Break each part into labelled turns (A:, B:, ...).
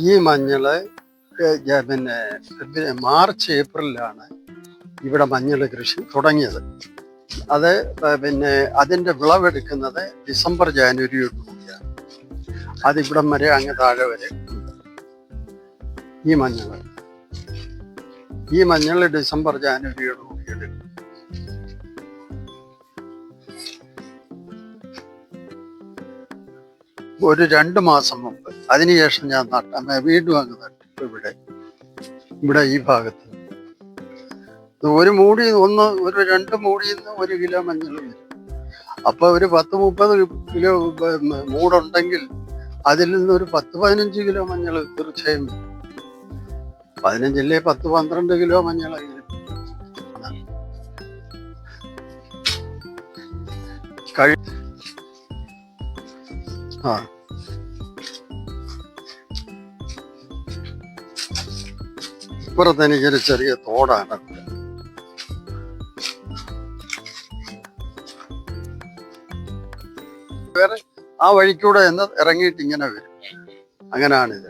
A: ഈ മഞ്ഞൾ പിന്നെ ഫെബ്രുവരി മാർച്ച് ഏപ്രിലാണ് ഇവിടെ മഞ്ഞൾ കൃഷി തുടങ്ങിയത്. അത് പിന്നെ അതിന്റെ വിളവെടുക്കുന്നത് ഡിസംബർ ജാനുവരിയോട് കൂടിയാണ് അതിവിടം വരെ അങ്ങ് താഴെ വരെ ഈ മഞ്ഞൾ ഈ മഞ്ഞൾ ഡിസംബർ ജാനുവരിയോട് കൂടി എടുക്കും. ഒരു രണ്ട് മാസം മുമ്പ് അതിനുശേഷം ഞാൻ നട്ട വീണ്ടും അങ്ങ് നട്ടു ഇവിടെ ഇവിടെ ഈ ഭാഗത്ത് ഒരു മൂടി ഒന്ന് ഒരു രണ്ട് മൂടിയിൽ നിന്ന് ഒരു കിലോ മഞ്ഞൾ വരും അപ്പൊ ഒരു പത്ത് മുപ്പത് കിലോ മൂടുണ്ടെങ്കിൽ അതിൽ നിന്ന് ഒരു പത്ത് പതിനഞ്ച് കിലോ മഞ്ഞൾ തീർച്ചയായും. പതിനഞ്ചില്ലേ പത്ത് പന്ത്രണ്ട് കിലോ മഞ്ഞൾ കഴി ആ. ഇപ്പുറത്ത് എനിക്കൊരു ചെറിയ തോടാണ്. വേറെ ആ വഴിക്കൂടെ എന്ന് ഇറങ്ങിയിട്ട് ഇങ്ങനെ വരും. അങ്ങനാണിത്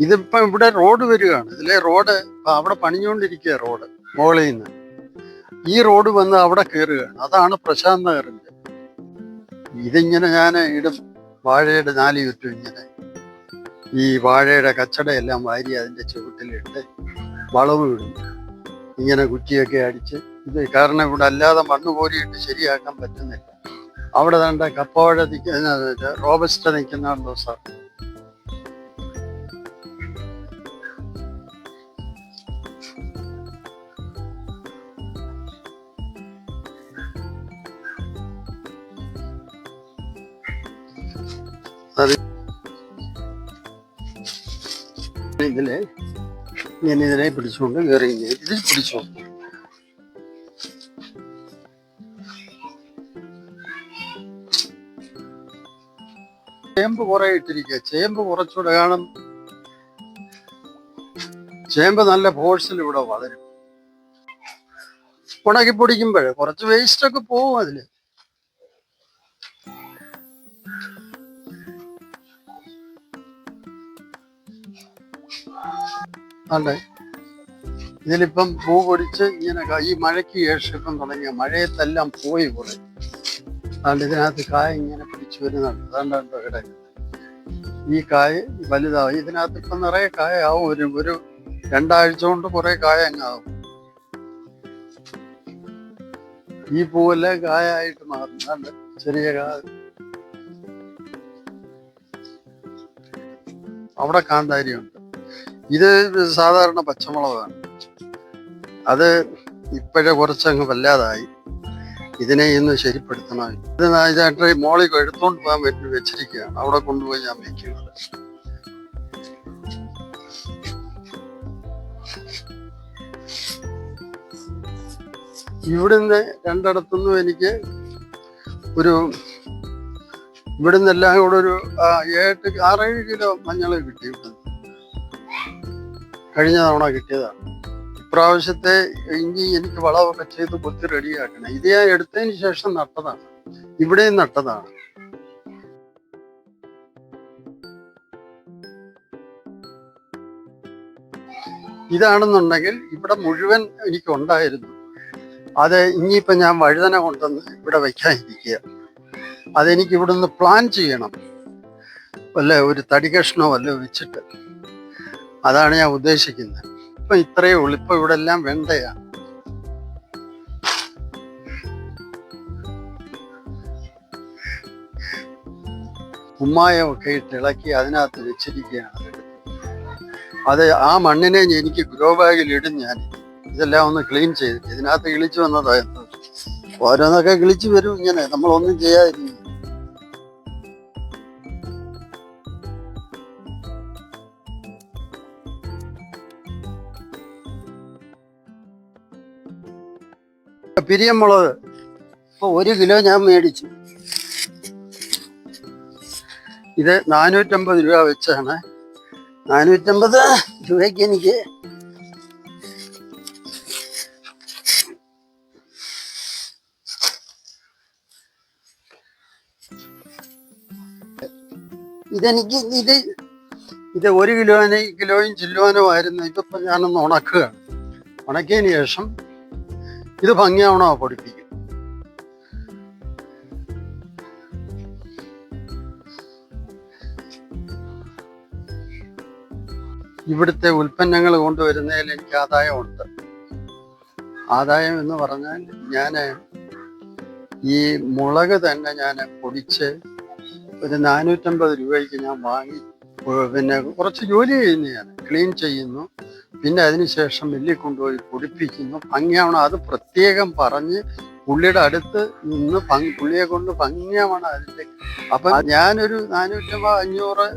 A: ഇതിപ്പം ഇവിടെ റോഡ് വരികയാണ്. ഇതിലെ റോഡ് അവിടെ പണിഞ്ഞുകൊണ്ടിരിക്കുക റോഡ് മുകളിൽ നിന്ന്. ഈ റോഡ് വന്ന് അവിടെ കയറുകയാണ്. അതാണ് പ്രശാന്ത് നഗറിന്റെ ഇതിങ്ങനെ ഞാൻ ഇടും. വാഴയുടെ നാല് ചുറ്റും ഇങ്ങനെ. ഈ വാഴയുടെ കച്ചടയെല്ലാം വാരി അതിന്റെ ചുവട്ടിലിട്ട് വളവും ഇടും. ഇങ്ങനെ കുറ്റിയൊക്കെ അടിച്ച് ഇത് കാരണം ഇവിടെ അല്ലാതെ മണ്ണ് കോരിയിട്ട് ശരിയാക്കാൻ പറ്റുന്നില്ല. അവിടെ തന്നെ കപ്പവാഴ നിൽക്കുന്ന റോബസ്റ്റ നിൽക്കുന്നുണ്ടോ സാർ. അത് ഇതിൽ ഞാൻ ഇതിനെ പിടിച്ചുകൊണ്ട് കയറി ഇങ്ങനെ ഇതിൽ പിടിച്ചു. ചേമ്പ് കുറെ ഇട്ടിരിക്കുക. ചേമ്പ് കുറച്ചുകൂടെ കാണും. ചേമ്പ് നല്ല ഫോഴ്സിൽ ഇവിടെ വളരും. ഉണക്കി പൊടിക്കുമ്പോഴേ കുറച്ച് വേസ്റ്റ് ഒക്കെ പോവും അതിൽ. അല്ലേ ഇതിലിപ്പം പൂ പൊടിച്ച് ഇങ്ങനെ ഈ മഴയ്ക്ക് ശേഷം ഇപ്പം തുടങ്ങിയ മഴയത്തെല്ലാം പോയി കുറെ. അതുകൊണ്ട് ഇതിനകത്ത് കായ ഇങ്ങനെ പിടിച്ചു വരുന്നുണ്ട്. അതുകൊണ്ടാണ് ഇവിടെ? ഈ കായ വലുതാവും ഇതിനകത്ത് ഇപ്പം നിറയെ കായ ആവും ഒരു ഒരു രണ്ടാഴ്ച കൊണ്ട് കുറെ കായ അങ്ങാവും ഈ പൂവെല്ലാം കായായിട്ട് മാറും അതുകൊണ്ട് ചെറിയ കായ അവിടെ കാന്താരിയുണ്ട്. ഇത് സാധാരണ പച്ചമുളകാണ്. അത് ഇപ്പോഴേ കുറച്ചങ്ങ് വല്ലാതായി. ഇതിനെ ഇന്ന് ശരിപ്പെടുത്തണം. ഇത് ഇതായിട്ട് മോളിൽ എടുത്തോണ്ട് പോകാൻ വേണ്ടി വെച്ചിരിക്കുകയാണ്. അവിടെ കൊണ്ടുപോയി ഞാൻ വെക്കുന്നത്. ഇവിടുന്ന് രണ്ടിടത്തുനിന്നും എനിക്ക് ഒരു ഇവിടുന്ന് എല്ലാം കൂടെ ഒരു ഏഴ് ആറേഴ് കിലോ മഞ്ഞൾ കിട്ടി കഴിഞ്ഞ തവണ കിട്ടിയതാണ്. ഇപ്രാവശ്യത്തെ ഇനി എനിക്ക് വളമൊക്കെ ചെയ്ത് കൊത്തി റെഡിയാക്കണം. ഇത് ഞാൻ എടുത്തതിന് ശേഷം നട്ടതാണ്. ഇവിടെയും നട്ടതാണ്. ഇതാണെന്നുണ്ടെങ്കിൽ ഇവിടെ മുഴുവൻ എനിക്ക് ഉണ്ടായിരുന്നു അത് ഇനിയിപ്പോൾ ഞാൻ വഴുതന കൊണ്ടുവന്ന് ഇവിടെ വയ്ക്കാതിരിക്കുക അതെനിക്ക് ഇവിടുന്ന് പ്ലാൻ ചെയ്യണം. വല്ല ഒരു തടി കഷ്ണോ വല്ല വെച്ചിട്ട്. അതാണ് ഞാൻ ഉദ്ദേശിക്കുന്നത്. ഇപ്പൊ ഇത്രയേ ഉള്ളൂ. ഇപ്പൊ ഇവിടെ എല്ലാം വെണ്ടയാണ് കുമ്മായമൊക്കെ ഇട്ട് ഇളക്കി അതിനകത്ത് വെച്ചിരിക്കുകയാണ്. അത് ആ മണ്ണിനെ എനിക്ക് ഗ്രോ ബാഗിൽ ഇടും ഞാൻ. ഇതെല്ലാം ഒന്ന് ക്ലീൻ ചെയ്തിട്ട് ഇതിനകത്ത് കിളിച്ചു വന്നതായിരുന്നു ഓരോന്നൊക്കെ കിളിച്ചു വരും ഇങ്ങനെ. നമ്മളൊന്നും ചെയ്യാതിരിക്കും. പിരിയമുളക് ഇപ്പൊ ഒരു കിലോ ഞാൻ മേടിച്ചു. ഇത് നാനൂറ്റമ്പത് രൂപ വെച്ചാണ്. നാനൂറ്റമ്പത് രൂപയ്ക്ക് എനിക്ക് ഇതെനിക്ക് ഇത് ഇത് ഒരു കിലോന് കിലോയും ചില്ലുവാനും ആയിരുന്നു. ഇതിപ്പോ ഞാനൊന്ന് ഉണക്കുക ഉണക്കിയതിന് ശേഷം ഇത് ഭംഗിയാവണോ പൊടിപ്പിക്കും ഇവിടുത്തെ ഉൽപ്പന്നങ്ങൾ കൊണ്ടുവരുന്നതിൽ എനിക്ക് ആദായമുണ്ട്. ആദായം എന്ന് പറഞ്ഞാൽ ഞാൻ ഈ മുളക് തന്നെ ഞാൻ പൊടിച്ച് ഒരു നാനൂറ്റമ്പത് രൂപയ്ക്ക് ഞാൻ വാങ്ങി പിന്നെ കുറച്ച് ജോലി ചെയ്യുന്നു ഞാൻ ക്ലീൻ ചെയ്യുന്നു. പിന്നെ അതിനുശേഷം മില്ലിൽ കൊണ്ടുപോയി കുടിപ്പിക്കുന്നു ഭംഗിയാവണം അത് പ്രത്യേകം പറഞ്ഞ് പുള്ളിയുടെ അടുത്ത് നിന്ന് പുള്ളിയെ കൊണ്ട് ഭംഗിയാവണം അതിന്റെ. അപ്പം ഞാനൊരു നാനൂറ്റമ്പ അഞ്ഞൂറ്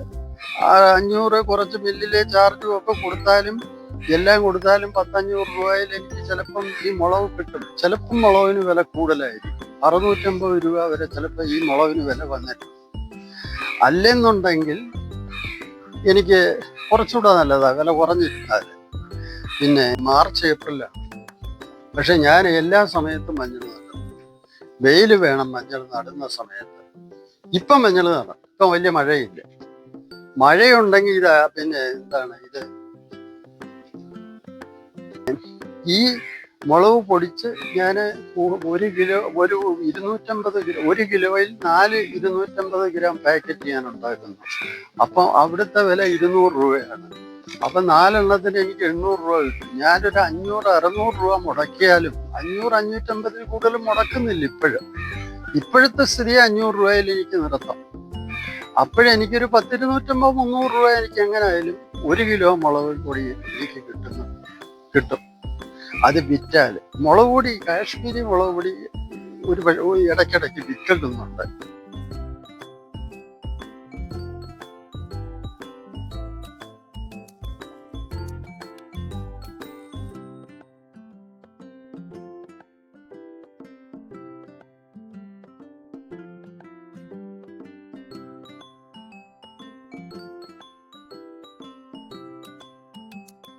A: അഞ്ഞൂറ് കുറച്ച് മില്ലിലെ ചാർജും ഒക്കെ കൊടുത്താലും എല്ലാം കൊടുത്താലും പത്തഞ്ഞൂറ് രൂപയിൽ എനിക്ക് ചിലപ്പം ഈ മുളക് കിട്ടും. ചിലപ്പം മുളകിന് വില കൂടുതലായിരിക്കും. അറുന്നൂറ്റമ്പത് രൂപ വരെ ചിലപ്പോൾ ഈ മുളകിന് വില വന്നിട്ടുണ്ട് അല്ലെന്നുണ്ടെങ്കിൽ എനിക്ക് കുറച്ചുകൂടെ നല്ലതാണ് വില കുറഞ്ഞിരുന്നാൽ പിന്നെ മാർച്ച് ഏപ്രിലാണ് പക്ഷെ ഞാൻ എല്ലാ സമയത്തും മഞ്ഞൾ നടക്കും വെയിൽ വേണം മഞ്ഞൾ നടുന്ന സമയത്ത്. ഇപ്പം മഞ്ഞൾ നടക്കും ഇപ്പം വലിയ മഴയില്ല. മഴയുണ്ടെങ്കിൽ ഇതാ പിന്നെ എന്താണ് ഇത്? ഈ മുളക് പൊടിച്ച് ഞാൻ ഒരു കിലോ ഒരു ഇരുന്നൂറ്റമ്പത് കിലോ ഒരു കിലോയിൽ നാല് ഇരുന്നൂറ്റമ്പത് ഗ്രാം പാക്കറ്റ് ഞാൻ ഉണ്ടാക്കുന്നു. അപ്പം അവിടുത്തെ വില ഇരുന്നൂറ് രൂപയാണ്. അപ്പൊ നാലെണ്ണത്തിന് എനിക്ക് എണ്ണൂറ് രൂപ കിട്ടും. ഞാനൊരു അഞ്ഞൂറ് അറുന്നൂറ് രൂപ മുടക്കിയാലും അഞ്ഞൂറ് അഞ്ഞൂറ്റമ്പതിൽ കൂടുതൽ മുടക്കുന്നില്ല ഇപ്പോഴും. ഇപ്പോഴത്തെ സ്ഥിതി അഞ്ഞൂറ് രൂപയിൽ എനിക്ക് നിർത്താം. അപ്പോഴെനിക്കൊരു പത്തിരുന്നൂറ്റമ്പത് മുന്നൂറ് രൂപ എനിക്ക് എങ്ങനെയായാലും ഒരു കിലോ മുളക് പൊടി എനിക്ക് കിട്ടുന്നു കിട്ടും. അത് വിറ്റാൽ മുളക് പൊടി കാശ്മീരി മുളക് പൊടി ഒരു ഇടയ്ക്കിടയ്ക്ക് വിൽക്കുന്നുണ്ട്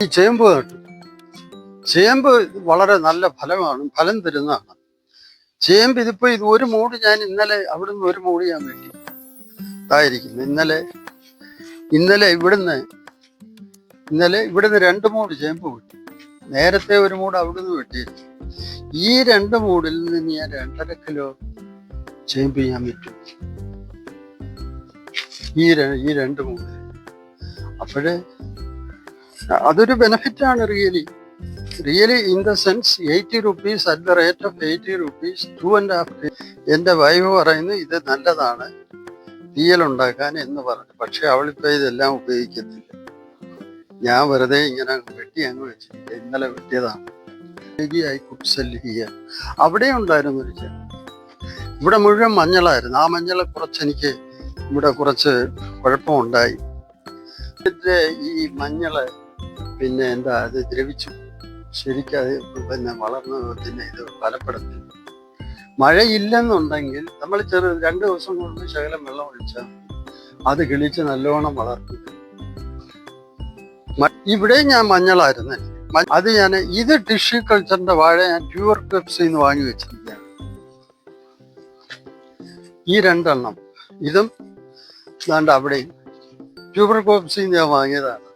A: ചേമ്പ് ചേമ്പ് വളരെ നല്ല ഫലമാണ് ഫലം തരുന്നതാണ്. ചേമ്പ് ഇതിപ്പോ ഇത് ഒരു മൂട് ഞാൻ ഇന്നലെ അവിടുന്ന് ഒരു മൂട് ഞാൻ വെട്ടി. ഇതായിരിക്കുന്നു. ഇന്നലെ ഇന്നലെ ഇവിടുന്ന് ഇന്നലെ ഇവിടുന്ന് രണ്ട് മൂട് ചേമ്പ് വെട്ടി. നേരത്തെ ഒരു മൂട് അവിടുന്ന് വെട്ടിയിരുന്നു. ഈ രണ്ട് മൂടിൽ നിന്ന് ഞാൻ രണ്ടര കിലോ ചേമ്പ് ഞാൻ വിറ്റു. ഈ ഈ രണ്ട് മൂട്. അപ്പോഴേ അതൊരു ബെനഫിറ്റാണ് really. Really in the sense eighty rupees at the rate of eighty rupees two and half എന്റെ വൈഫ് പറയുന്നു ഇത് നല്ലതാണ്. തീയൽ ഉണ്ടാക്കാൻ എന്ന് പറഞ്ഞു. പക്ഷെ അവളിപ്പോൾ ഇതെല്ലാം ഉപയോഗിക്കത്തില്ല. ഞാൻ വെറുതെ ഇങ്ങനെ വെട്ടി അങ്ങ് വെച്ചിരിക്കുക ഇന്നലെ വെട്ടിയതാണ്. ഐ കുഡ് സെല്ല് ചെയ്യാൻ. അവിടെ ഉണ്ടായിരുന്നു ഒരു ചെടി ഇവിടെ മുഴുവൻ മഞ്ഞളായിരുന്നു. ആ മഞ്ഞളെ കുറച്ച് എനിക്ക് ഇവിടെ കുറച്ച് കുഴപ്പമുണ്ടായി. ഇതിന്റെ ഈ മഞ്ഞൾ പിന്നെ എന്താ അത് ദ്രവിച്ചു. ശരിക്കും അത് പിന്നെ വളർന്ന് പിന്നെ ഇത് ഫലപ്പെടുത്തില്ല മഴയില്ലെന്നുണ്ടെങ്കിൽ നമ്മൾ ചെറു രണ്ട് ദിവസം കൊണ്ട് ശകലം വെള്ളം ഒഴിച്ചാൽ അത് കിളിച്ച് നല്ലോണം വളർത്തി. ഇവിടെ ഞാൻ മഞ്ഞളായിരുന്നു. അത് ഞാൻ ഇത് ടിഷ്യൂ കൾച്ചറിന്റെ വാഴ ഞാൻ ട്യൂവർ ക്ലിപ്സിൽ നിന്ന് വാങ്ങി വെച്ചിരിക്കുകയാണ്. ഈ രണ്ടെണ്ണം. ഇതും അവിടെയും ട്യൂബർ കോപ്സിൽ ഞാൻ വാങ്ങിയതാണ്.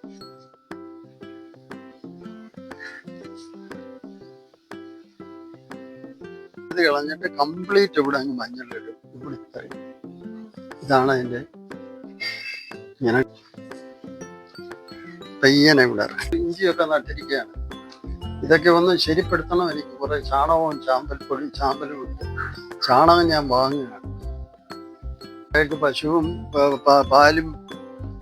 A: ഇത് കളഞ്ഞിട്ട് കംപ്ലീറ്റ് ഇവിടെ അങ്ങ് മഞ്ഞളിടും ഇവിടെ. ഇതാണ് അതിന്റെ ഇങ്ങനെ പയ്യനെ ഇവിടെ ഇഞ്ചിയൊക്കെ നട്ടിരിക്കുകയാണ്. ഇതൊക്കെ ഒന്ന് ശരിപ്പെടുത്തണം. എനിക്ക് കുറെ ചാണകവും ചാമ്പൽപ്പൊടി ചാമ്പലും ഉണ്ട് ചാണകം ഞാൻ വാങ്ങുകയാണ്. അയാൾക്ക് പശുവും പാലും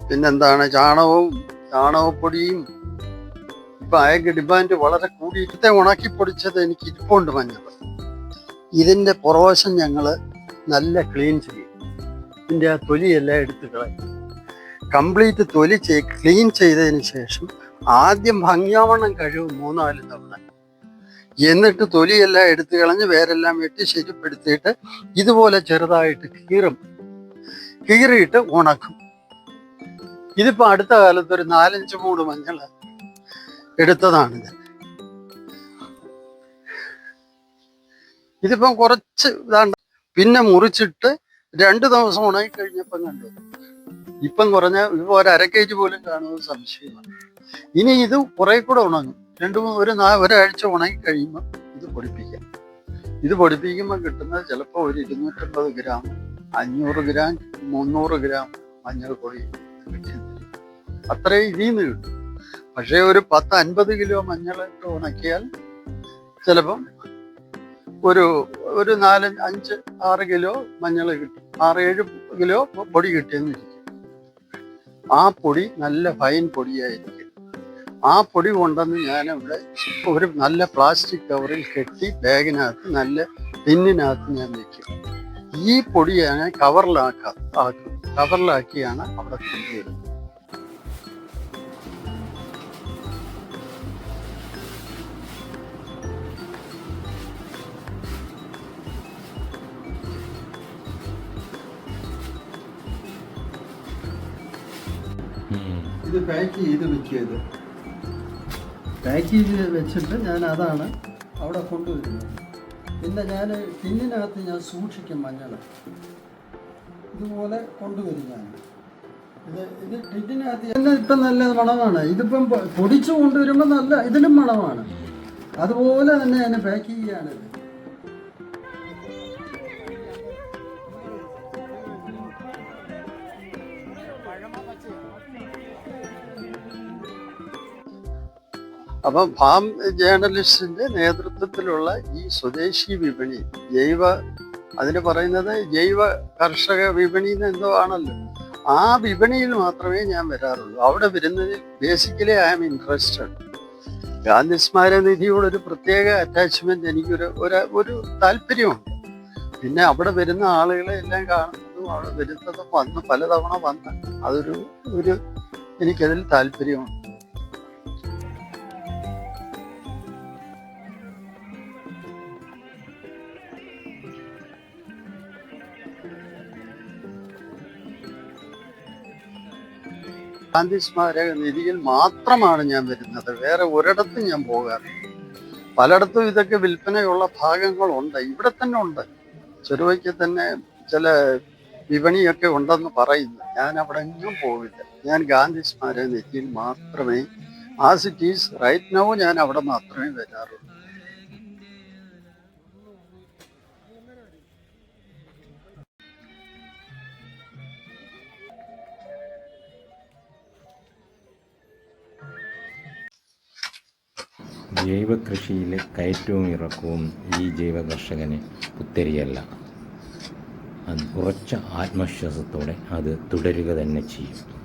A: പിന്നെന്താണ് ചാണകവും ചാണകപ്പൊടിയും. ഇപ്പൊ അയാൾക്ക് ഡിമാൻഡ് വളരെ കൂടിയിട്ടത്തെ ഉണക്കി പൊടിച്ചത് എനിക്ക് ഇരിപ്പുണ്ട് മഞ്ഞൾ. ഇതിന്റെ പുറവശം ഞങ്ങൾ നല്ല ക്ലീൻ ചെയ്യും. ഇതിന്റെ ആ തൊലിയെല്ലാം എടുത്ത് കളയും. കംപ്ലീറ്റ് തൊലി ചെയ് ക്ലീൻ ചെയ്തതിന് ശേഷം ആദ്യം ഭംഗിയാവണ്ണം കഴിവും മൂന്നാൽ തവണ. എന്നിട്ട് തൊലിയെല്ലാം എടുത്ത് കളഞ്ഞ് വേരെല്ലാം വെട്ടി ശരിപ്പെടുത്തിയിട്ട് ഇതുപോലെ ചെറുതായിട്ട് കീറും. കീറിയിട്ട് ഉണക്കും. ഇതിപ്പോൾ അടുത്ത കാലത്ത് ഒരു നാലഞ്ച് മൂട് മഞ്ഞൾ എടുത്തതാണിത്. ഇതിപ്പം കുറച്ച് ഇതാണ്ട്. പിന്നെ മുറിച്ചിട്ട് രണ്ട് ദിവസം ഉണങ്ങി കഴിഞ്ഞപ്പം കണ്ടു. ഇപ്പം കുറഞ്ഞ ഇപ്പൊ ഒരു അര കെ ജി പോലും കാണുന്നത് സംശയമാണ്. ഇനി ഇത് കുറെ കൂടെ ഉണങ്ങും. രണ്ടു മൂന്ന് ഒരു നാ ഒരാഴ്ച ഉണങ്ങി കഴിയുമ്പോൾ ഇത് പൊടിപ്പിക്കാം. ഇത് പൊടിപ്പിക്കുമ്പോൾ കിട്ടുന്നത് ചിലപ്പോൾ ഒരു ഇരുന്നൂറ്റമ്പത് ഗ്രാം അഞ്ഞൂറ് ഗ്രാം മുന്നൂറ് ഗ്രാം മഞ്ഞൾ പൊടി അത്രയും ഇതിൽ കിട്ടും. പക്ഷേ ഒരു പത്ത് അൻപത് കിലോ മഞ്ഞൾ ഇട്ട് ഉണക്കിയാൽ ചിലപ്പം ഒരു ഒരു നാല് അഞ്ച് ആറ് കിലോ മഞ്ഞൾ കിട്ടും. ആറ് ഏഴ് കിലോ പൊടി കിട്ടിയെന്ന് ആ പൊടി നല്ല ഫൈൻ പൊടിയായിരിക്കും. ആ പൊടി കൊണ്ടുവന്ന് ഞാനിവിടെ ഒരു നല്ല പ്ലാസ്റ്റിക് കവറിൽ കെട്ടി ബാഗിനകത്ത് നല്ല ടിന്നിനകത്ത് ഞാൻ വെക്കും. ഈ പൊടിയാണ് കവറിലാക്കാം ആക്കും. കവറിലാക്കിയാണ് അവിടെ കൊണ്ടുവരുന്നത്. ഇത് പാക്ക് ചെയ്ത് വെക്കിയത്. പാക്ക് ചെയ്ത് വെച്ചിട്ട് ഞാൻ അതാണ് അവിടെ കൊണ്ടുവരുന്നത്. പിന്നെ ഞാൻ ടിന്നിനകത്ത് ഞാൻ സൂക്ഷിക്കും മഞ്ഞൾ. ഇതുപോലെ കൊണ്ടുവരും ഞാൻ. ഇത് ഇത് ടിന്നിനകത്ത് എല്ലാം ഇപ്പം നല്ല മണമാണ്. ഇതിപ്പം പൊടിച്ചു കൊണ്ടുവരുമ്പോൾ നല്ല ഇതിലും മണമാണ്. അതുപോലെ തന്നെ ഞാൻ പാക്ക് ചെയ്യുകയാണിത് അപ്പം ഫാം ജേർണലിസ്റ്റിന്റെ നേതൃത്വത്തിലുള്ള ഈ സ്വദേശി വിപണി ജൈവ അതിന് പറയുന്നത് ജൈവ കർഷക വിപണി എന്ന് എന്തോ ആണല്ലോ. ആ വിപണിയിൽ മാത്രമേ ഞാൻ വരാറുള്ളൂ. അവിടെ വരുന്നതിൽ basically I am interested Gandhi സ്മാരനിധിയോട് ഒരു പ്രത്യേക അറ്റാച്ച്മെന്റ് എനിക്കൊരു ഒരു ഒരു താല്പര്യമുണ്ട്. പിന്നെ അവിടെ വരുന്ന ആളുകളെ എല്ലാം അവിടെ വരുന്നതും. വന്ന് പലതവണ വന്ന് അതൊരു ഒരു എനിക്കതിൽ താല്പര്യമുണ്ട് ഗാന്ധി സ്മാരക നിധിയിൽ മാത്രമാണ് ഞാൻ വരുന്നത്. വേറെ ഒരിടത്തും ഞാൻ പോകാറില്ല. പലയിടത്തും ഇതൊക്കെ വിൽപ്പനയുള്ള ഭാഗങ്ങളുണ്ട്. ഇവിടെ തന്നെ ഉണ്ട്. ചെറുവയ്ക്ക് തന്നെ ചില വിപണിയൊക്കെ ഉണ്ടെന്ന് പറയുന്നു. ഞാൻ അവിടെ എങ്ങും പോവില്ല. ഞാൻ ഗാന്ധി സ്മാരക നിധിയിൽ മാത്രമേ as it is right no ഞാൻ അവിടെ മാത്രമേ വരാറുള്ളൂ.
B: ജൈവകൃഷിയിലെ കയറ്റവും ഇറക്കവും ഈ ജൈവ കർഷകന് അത് ഉറച്ച ആത്മവിശ്വാസത്തോടെ അത് തുടരുക തന്നെ ചെയ്യും.